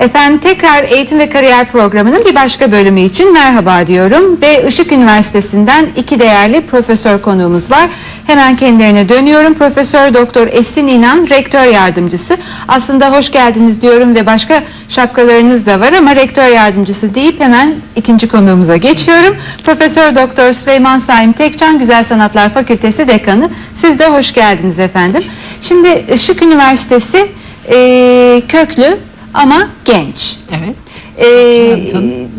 Efendim tekrar eğitim ve kariyer programının bir başka bölümü için merhaba diyorum ve Işık Üniversitesi'nden iki değerli profesör konuğumuz var. Hemen kendilerine dönüyorum. Profesör Doktor Esin İnan, rektör yardımcısı. Aslında hoş geldiniz diyorum ve başka şapkalarınız da var ama rektör yardımcısı deyip hemen ikinci konuğumuza geçiyorum. Profesör Doktor Süleyman Saim Tekcan, Güzel Sanatlar Fakültesi dekanı. Siz de hoş geldiniz efendim. Şimdi Işık Üniversitesi eee, köklü ama genç. Evet. Ee,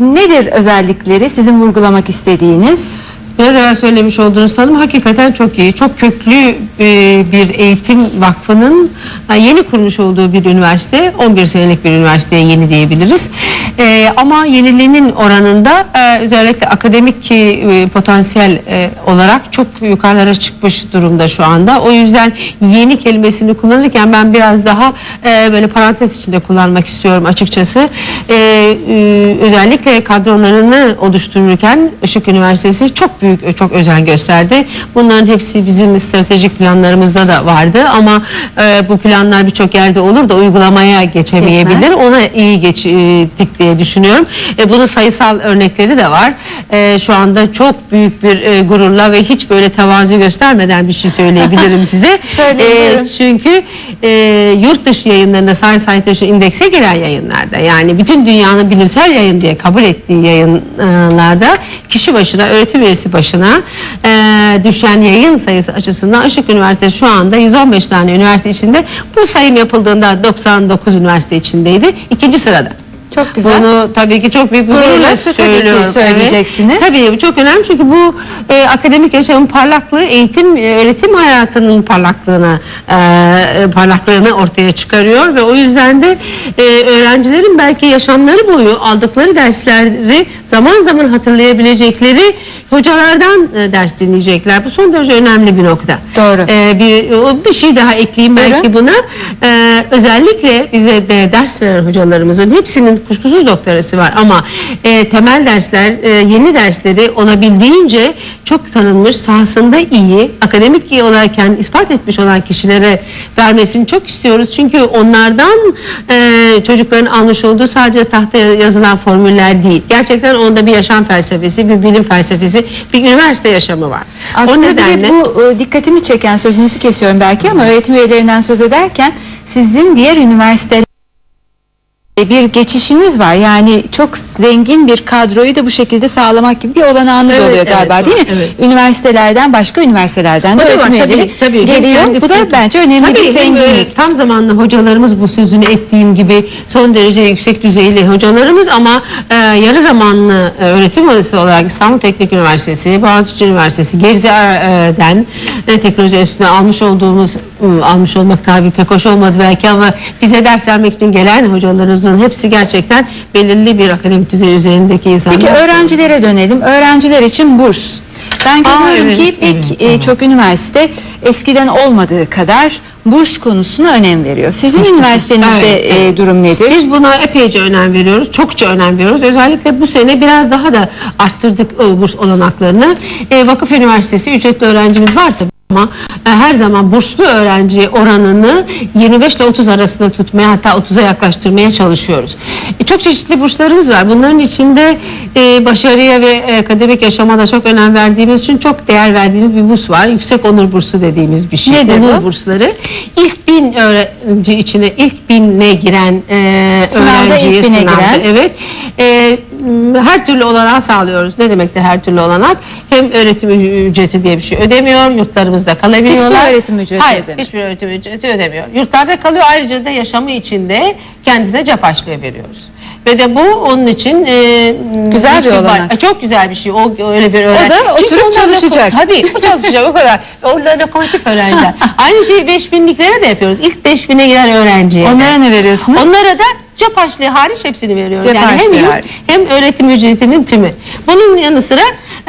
nedir özellikleri sizin vurgulamak istediğiniz? Biraz evvel söylemiş olduğunuz tanım hakikaten çok iyi. Çok köklü e, bir eğitim vakfının e, yeni kurmuş olduğu bir üniversite. 11 senelik bir üniversiteye yeni diyebiliriz. E, ama yeniliğinin oranında özellikle akademik potansiyel olarak çok yukarılara çıkmış durumda şu anda. O yüzden yeni kelimesini kullanırken ben biraz daha böyle parantez içinde kullanmak istiyorum açıkçası. Özellikle kadrolarını oluştururken Işık Üniversitesi çok büyük, çok özen gösterdi. Bunların hepsi bizim stratejik planlarımızda da vardı ama e, bu planlar birçok yerde olur da uygulamaya geçemeyebilir. Geçmez. Ona iyi geçtik diye düşünüyorum. E, bunun sayısal örnekleri de var. E, şu anda çok büyük bir e, gururla ve hiç böyle tevazu göstermeden bir şey söyleyebilirim size. E, çünkü e, yurt dışı yayınlarında Science Citation indekse giren yayınlarda yani bütün dünyanın bilimsel yayın diye kabul ettiği yayınlarda kişi başına öğretim üyesi başına e, düşen yayın sayısı açısından Işık Üniversitesi şu anda 115 tane üniversite içinde bu sayım yapıldığında 99 üniversite içindeydi. ikinci sırada. Çok güzel. Bunu tabii ki çok büyük bir Gururla tabii ki söyleyeceksiniz. Evet. Tabii bu çok önemli çünkü bu e, akademik yaşamın parlaklığı eğitim e, öğretim hayatının parlaklığına e, parlaklığını ortaya çıkarıyor ve o yüzden de e, öğrencilerin belki yaşamları boyu aldıkları dersleri zaman zaman hatırlayabilecekleri hocalardan e, ders dinleyecekler. Bu son derece önemli bir nokta. Doğru. E, bir bir şey daha ekleyeyim Buyurun. belki buna. E, özellikle bize de ders veren hocalarımızın hepsinin kuşkusuz doktorası var ama e, temel dersler, e, yeni dersleri olabildiğince çok tanınmış, sahasında iyi, akademik iyi olarken ispat etmiş olan kişilere vermesini çok istiyoruz. Çünkü onlardan e, çocukların almış olduğu sadece tahtaya yazılan formüller değil. Gerçekten onda bir yaşam felsefesi, bir bilim felsefesi, bir üniversite yaşamı var. Aslında bir de bu e, dikkatimi çeken sözünüzü kesiyorum belki ama öğretim üyelerinden söz ederken sizin diğer üniversiteler bir geçişiniz var. Yani çok zengin bir kadroyu da bu şekilde sağlamak gibi bir olanağınız Evet, oluyor evet, galiba var, değil mi? evet. Üniversitelerden başka üniversitelerden de. Hem geliyor. Bu da bence önemli Tabii, bir e, zenginlik. Tam zamanlı hocalarımız bu sözünü ettiğim gibi son derece yüksek düzeyli hocalarımız ama e, yarı zamanlı e, öğretim üyesi olarak İstanbul Teknik Üniversitesi, Boğaziçi Üniversitesi, Gebze'den e, teknoloji enstitüsüne almış olduğumuz ı, almış olmak tabi pek hoş olmadı belki ama bize ders vermek için gelen hocalarımızın hepsi gerçekten belirli bir akademik düzey üzerindeki insanlar. Peki öğrencilere dönelim. Öğrenciler için burs. Ben görüyorum evet, ki pek evet, e, tamam. çok üniversite eskiden olmadığı kadar burs konusuna önem veriyor. Sizin üniversitenizde Evet, e, evet. durum nedir? Biz buna epeyce önem veriyoruz. Çokça önem veriyoruz. Özellikle bu sene biraz daha da arttırdık e, burs olanaklarını. E, Vakıf Üniversitesi ücretli öğrencimiz var tabii. Ama e, her zaman burslu öğrenci oranını 25 ile 30 arasında tutmaya hatta 30'a yaklaştırmaya çalışıyoruz. E, çok çeşitli burslarımız var. Bunların içinde e, başarıya ve akademik yaşama da çok önem verdiğimiz için çok değer verdiğimiz bir burs var. Yüksek onur bursu dediğimiz bir şey. Nedir onur bu? bursları. İlk bin öğrenci içine ilk binine giren e, Sınavda öğrenciye ilk bine sınavda, giren. Evet. E, her türlü olanağı sağlıyoruz. Ne demektir her türlü olanak? Hem öğretim ücreti diye bir şey ödemiyor. Yurtlarımızda kalabiliyorlar. Hiçbir öğretim ücreti Hayır, ödemiyor. hiçbir öğretim ücreti ödemiyor. Yurtlarda kalıyor. Ayrıca da yaşamı içinde kendisine cep harçlığı veriyoruz. Ve de bu onun için e, Güzel bir olanak. E, Çok güzel bir şey. O öyle bir öğrenci. da Çünkü oturup da- çalışacak. Tabii o çalışacak o kadar. Onlar lokomotif öğrenciler. Aynı şeyi 5000'liklere de yapıyoruz. İlk 5000'e giren öğrenciye. Onlara ne veriyorsunuz? Onlara da cep harçlığı hariç hepsini veriyoruz. Cep yani hem yurt hem öğretim ücretinin tümü. Bunun yanı sıra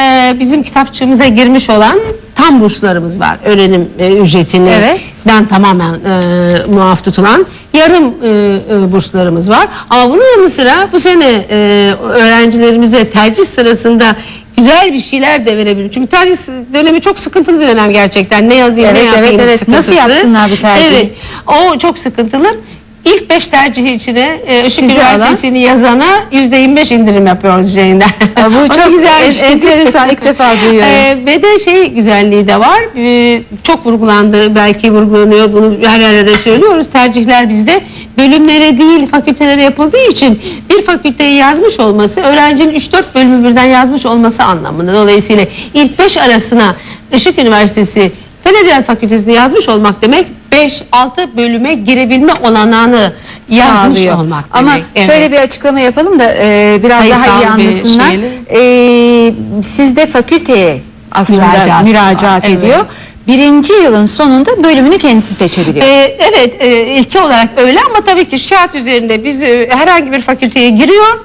e, bizim kitapçığımıza girmiş olan tam burslarımız var. Öğrenim e, ücretini Evet. den tamamen e, muaf tutulan yarım e, e, burslarımız var. Ama bunun yanı sıra bu sene e, öğrencilerimize tercih sırasında güzel bir şeyler de verebilir. Çünkü tercih dönemi çok sıkıntılı bir dönem gerçekten. Ne yazayım Evet, ne yapayım evet, evet. sıkıntısı. Nasıl yapsınlar bu tercihi? Evet. O çok sıkıntılı. İlk 5 tercih içine e, Işık Sizi Üniversitesi'ni yazana %25 indirim yapıyoruz Ceyn'den. Ya bu çok güzel bir şey. en- enteresan ilk defa duyuyorum. Ee, ve de şey güzelliği de var. Ee, çok vurgulandı, belki vurgulanıyor. Bunu her yerde de söylüyoruz. Tercihler bizde bölümlere değil fakültelere yapıldığı için bir fakülteyi yazmış olması öğrencinin 3-4 bölümü birden yazmış olması anlamında. Dolayısıyla ilk 5 arasına Işık Üniversitesi Fen Edebiyat Fakültesini yazmış olmak demek 5-6 bölüme girebilme olanağını yazmış sağlıyor. olmak Ama demek. Evet. şöyle bir açıklama yapalım da e, biraz Sayısal daha iyi anlasınlar. E, siz de fakülteye aslında müracaat, Müracaat ediyor. evet. Birinci yılın sonunda bölümünü kendisi seçebiliyor. Ee, evet e, ilki olarak öyle ama tabii ki şart üzerinde biz e, herhangi bir fakülteye giriyor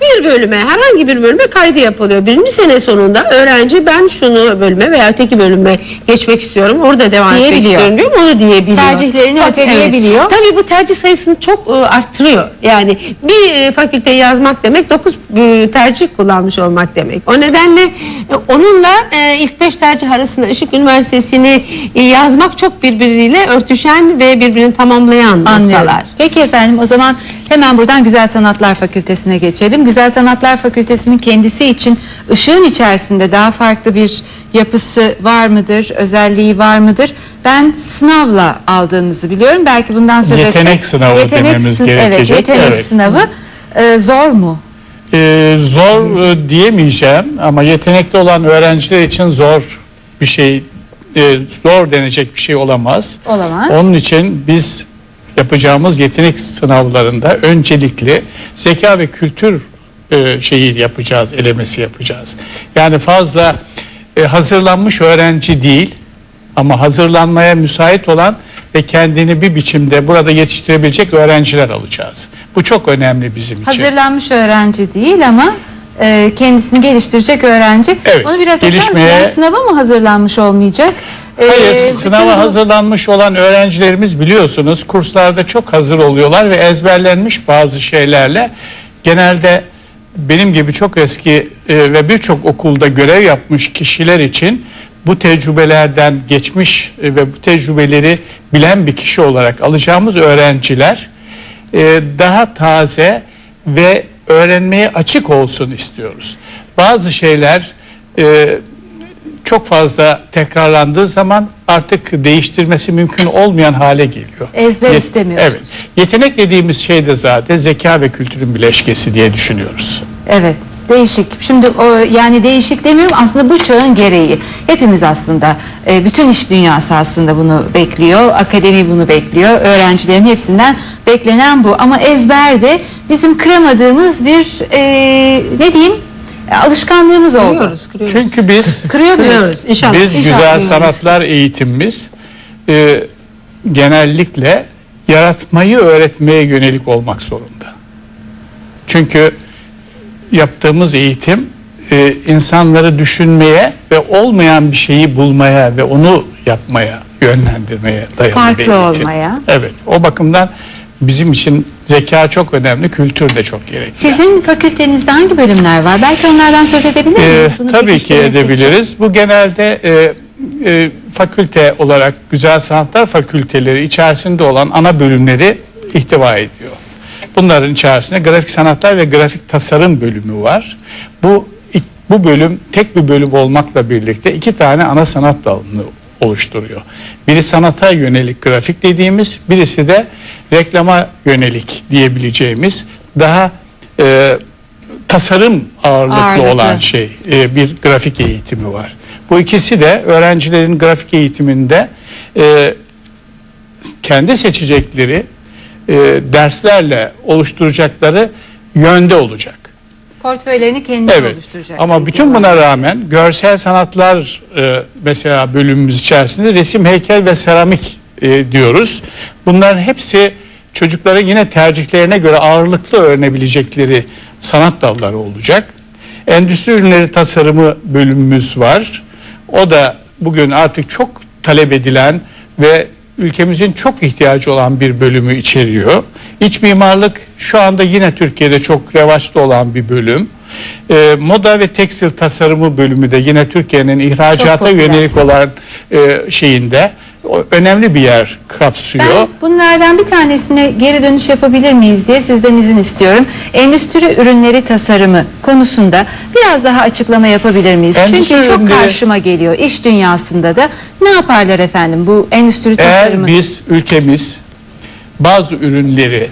bir bölüme herhangi bir bölüme kaydı yapılıyor. Birinci sene sonunda öğrenci ben şunu bölüme veya öteki bölüme geçmek istiyorum. Orada devam etmek Diyebiliyor. istiyorum diyor. Onu diyebiliyor. Tercihlerini Tabii, öteleyebiliyor. evet. Tabii bu tercih sayısını çok e, arttırıyor. Yani bir e, fakülteyi yazmak demek 9 tercih kullanmış olmak demek. O nedenle e, onunla e, ilk 5 tercih arasında Işık Üniversitesi'ni e, yazmak çok birbiriyle örtüşen ve birbirini tamamlayan Anlıyorum. noktalar. Peki efendim o zaman hemen buradan Güzel Sanatlar Fakültesine geçelim. Güzel Sanatlar Fakültesinin kendisi için ışığın içerisinde daha farklı bir yapısı var mıdır, özelliği var mıdır? Ben sınavla aldığınızı biliyorum. Belki bundan söz Yetenek etsek. sınavı dememiz sın- Evet, gerekecek. yetenek Evet. sınavı. Ee, zor mu? Ee, zor e, diyemeyeceğim ama yetenekli olan öğrenciler için zor bir şey, e, zor denecek bir şey olamaz. Olamaz. Onun için biz yapacağımız yetenek sınavlarında öncelikli zeka ve kültür e, şeyi yapacağız, elemesi yapacağız. Yani fazla e, hazırlanmış öğrenci değil ama hazırlanmaya müsait olan ve kendini bir biçimde burada yetiştirebilecek öğrenciler alacağız. Bu çok önemli bizim için. Hazırlanmış öğrenci değil ama e, kendisini geliştirecek öğrenci. Evet, Onu biraz açar mısın? gelişmeye- Yani sınava mı hazırlanmış olmayacak? Ee, Hayır, bütün sınava bu- hazırlanmış olan öğrencilerimiz biliyorsunuz kurslarda çok hazır oluyorlar ve ezberlenmiş bazı şeylerle genelde benim gibi çok eski e, ve birçok okulda görev yapmış kişiler için bu tecrübelerden geçmiş e, ve bu tecrübeleri bilen bir kişi olarak alacağımız öğrenciler e, daha taze ve öğrenmeye açık olsun istiyoruz. Bazı şeyler e, çok fazla tekrarlandığı zaman artık değiştirmesi mümkün olmayan hale geliyor. Ezber Yet- istemiyorsunuz. Evet. Yetenek dediğimiz şey de zaten zeka ve kültürün bileşkesi diye düşünüyoruz. Evet değişik. Şimdi o yani değişik demiyorum aslında bu çağın gereği. Hepimiz aslında e, bütün iş dünyası aslında bunu bekliyor. Akademi bunu bekliyor. Öğrencilerin hepsinden beklenen bu. Ama ezber de bizim kıramadığımız bir e, ne diyeyim alışkanlığımız oldu. Kırıyoruz, kırıyoruz. Çünkü biz Kırıyor muyuz? Kırıyoruz. İnşallah. biz İnşallah güzel kırıyoruz. sanatlar eğitimimiz e, genellikle yaratmayı öğretmeye yönelik olmak zorunda. Çünkü yaptığımız eğitim e, insanları düşünmeye ve olmayan bir şeyi bulmaya ve onu yapmaya yönlendirmeye dayalı Farklı bir eğitim. olmaya. Evet. O bakımdan bizim için zeka çok önemli, kültür de çok gerekli. Sizin fakültenizde hangi bölümler var? Belki onlardan söz edebilir Ee, miyiz? Bunu tabii ki pekiştirmesi için. edebiliriz. Bu genelde e, e, fakülte olarak Güzel Sanatlar Fakülteleri içerisinde olan ana bölümleri ihtiva ediyor. Bunların içerisinde grafik sanatlar ve grafik tasarım bölümü var. Bu bu bölüm tek bir bölüm olmakla birlikte iki tane ana sanat dalını oluşturuyor. Biri sanata yönelik grafik dediğimiz, birisi de reklama yönelik diyebileceğimiz daha e, tasarım ağırlıklı, Ağırlıklı. olan şey e, bir grafik eğitimi var. Bu ikisi de öğrencilerin grafik eğitiminde e, kendi seçecekleri e, derslerle oluşturacakları yönde olacak. Portföylerini kendileri Evet. oluşturacak. Ama bütün buna rağmen görsel sanatlar e, mesela bölümümüz içerisinde resim, heykel ve seramik e, diyoruz. Bunların hepsi çocukların yine tercihlerine göre ağırlıklı öğrenebilecekleri sanat dalları olacak. Endüstri ürünleri tasarımı bölümümüz var. O da bugün artık çok talep edilen ve ülkemizin çok ihtiyacı olan bir bölümü içeriyor. İç mimarlık şu anda yine Türkiye'de çok revaçta olan bir bölüm. Ee, moda ve tekstil tasarımı bölümü de yine Türkiye'nin ihracata yönelik olan e, şeyinde önemli bir yer kapsıyor. Ben bunlardan bir tanesine geri dönüş yapabilir miyiz diye sizden izin istiyorum. Endüstri ürünleri tasarımı konusunda biraz daha açıklama yapabilir miyiz? Endüstri Çünkü çok ürünleri- karşıma geliyor iş dünyasında da. Ne yaparlar efendim bu endüstri tasarımı? Eğer biz ülkemiz bazı ürünleri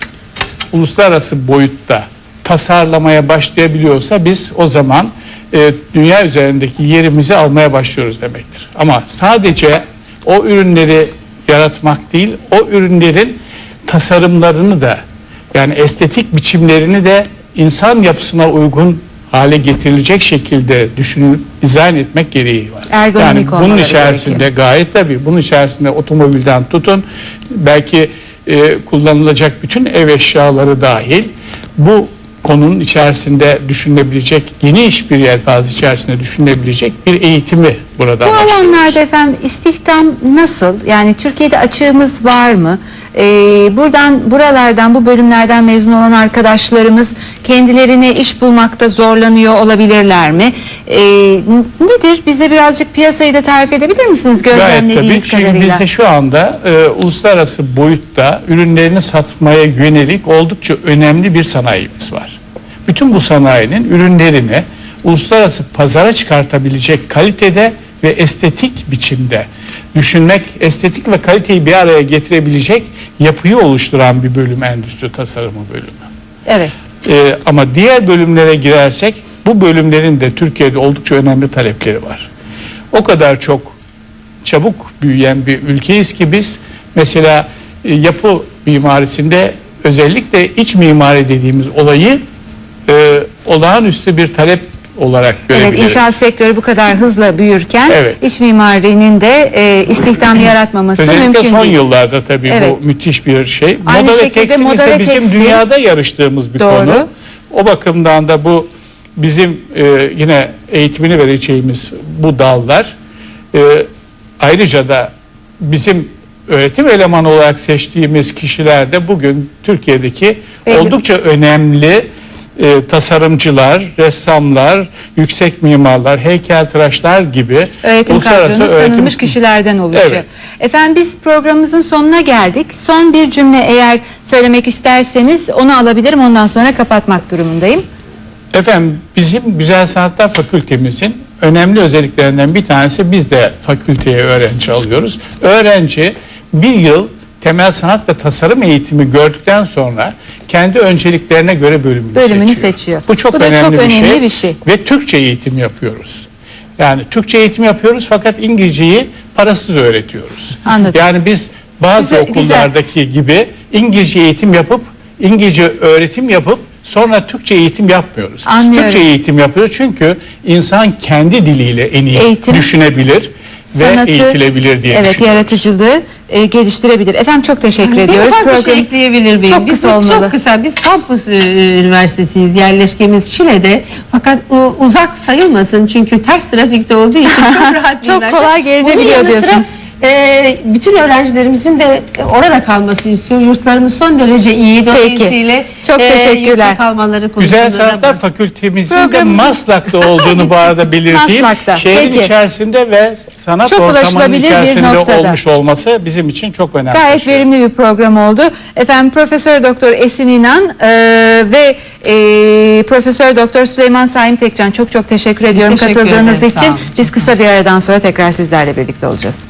uluslararası boyutta tasarlamaya başlayabiliyorsa biz o zaman e, dünya üzerindeki yerimizi almaya başlıyoruz demektir. Ama sadece o ürünleri yaratmak değil, o ürünlerin tasarımlarını da yani estetik biçimlerini de insan yapısına uygun hale getirilecek şekilde düşünüp dizayn etmek gereği var. Ergonomik yani bunun içerisinde gerekiyor. gayet tabii bunun içerisinde otomobilden tutun belki e, kullanılacak bütün ev eşyaları dahil bu konunun içerisinde düşünülebilecek geniş bir yelpaze içerisinde düşünülebilecek bir eğitimi burada Bu alanlarda efendim istihdam nasıl? Yani Türkiye'de açığımız var mı? Ee, buradan buralardan bu bölümlerden mezun olan arkadaşlarımız kendilerine iş bulmakta zorlanıyor olabilirler mi? Ee, nedir? Bize birazcık piyasayı da tarif edebilir misiniz Gayet tabii. gözlemlediğiniz kadarıyla? bizde şu anda e, uluslararası boyutta ürünlerini satmaya yönelik oldukça önemli bir sanayimiz var. Bütün bu sanayinin ürünlerini uluslararası pazara çıkartabilecek kalitede ve estetik biçimde düşünmek, estetik ve kaliteyi bir araya getirebilecek yapıyı oluşturan bir bölüm endüstri tasarımı bölümü. Evet. Ee, ama diğer bölümlere girersek bu bölümlerin de Türkiye'de oldukça önemli talepleri var. O kadar çok çabuk büyüyen bir ülkeyiz ki biz mesela e, yapı mimarisinde özellikle iç mimari dediğimiz olayı e, olağanüstü bir talep olarak Evet, görebiliriz. inşaat sektörü bu kadar hızla büyürken Evet. iç mimarinin de e, istihdam yaratmaması Özellikle mümkün son değil. yıllarda tabii Evet. bu müthiş bir şey. Aynı moda ve tekstil moda ise ve bizim tekstil. dünyada yarıştığımız bir Doğru. konu. O bakımdan da bu bizim e, yine eğitimini vereceğimiz bu dallar e, ayrıca da bizim öğretim elemanı olarak seçtiğimiz kişiler de bugün Türkiye'deki Belli. oldukça önemli e, tasarımcılar, ressamlar, yüksek mimarlar, heykeltıraşlar gibi Öğretim kadronuz öğretim- tanınmış kişilerden oluşuyor. Evet. Efendim biz programımızın sonuna geldik. Son bir cümle eğer söylemek isterseniz onu alabilirim. Ondan sonra kapatmak durumundayım. Efendim bizim Güzel Sanatlar Fakültemizin önemli özelliklerinden bir tanesi biz de fakülteye öğrenci alıyoruz. Öğrenci bir yıl temel sanat ve tasarım eğitimi gördükten sonra kendi önceliklerine göre bölümünü, Bölümünü seçiyor. seçiyor. Bu çok Bu da önemli, çok bir, önemli şey. bir şey. Ve Türkçe eğitim yapıyoruz. Yani Türkçe eğitim yapıyoruz fakat İngilizceyi parasız öğretiyoruz. Anladım. Yani biz bazı Güzel- güzel. okullardaki gibi İngilizce eğitim yapıp İngilizce öğretim yapıp sonra Türkçe eğitim yapmıyoruz. Anlıyorum. Türkçe eğitim yapıyoruz çünkü insan kendi diliyle en iyi Eğitim, düşünebilir ve eğitilebilir diye evet düşünüyoruz. yaratıcılığı e, geliştirebilir. Efendim çok teşekkür Bir ediyoruz. bir şey ekleyebilir miyim? Çok kısa olmalı. Çok kısa. Biz kampüs e, üniversitesiyiz. Yerleşkemiz Şile'de. Fakat o uzak sayılmasın çünkü ters trafikte olduğu için çok rahat Çok kolay Onun yanı sıra, diyorsunuz. E, bütün öğrencilerimizin de orada kalması istiyor. Yurtlarımız son derece iyi. Dolayısıyla Çok teşekkürler. yurtta kalmaları konusunda Güzel da Sanatlar Fakültemizin de Maslak'ta olduğunu bu arada belirteyim. Maslak'ta, Şehrin peki. içerisinde ve sanat Çok ortamının ulaşılabilir bir içerisinde noktada. olmuş olması bizim için çok önemli. Gayet şey. verimli bir program oldu. Efendim Profesör Doktor Esin İnan e, ve e, Profesör Doktor Süleyman Saim Tekcan çok çok teşekkür ediyorum teşekkür katıldığınız ederiz, sağ için. olun. Biz kısa bir aradan sonra tekrar sizlerle birlikte olacağız.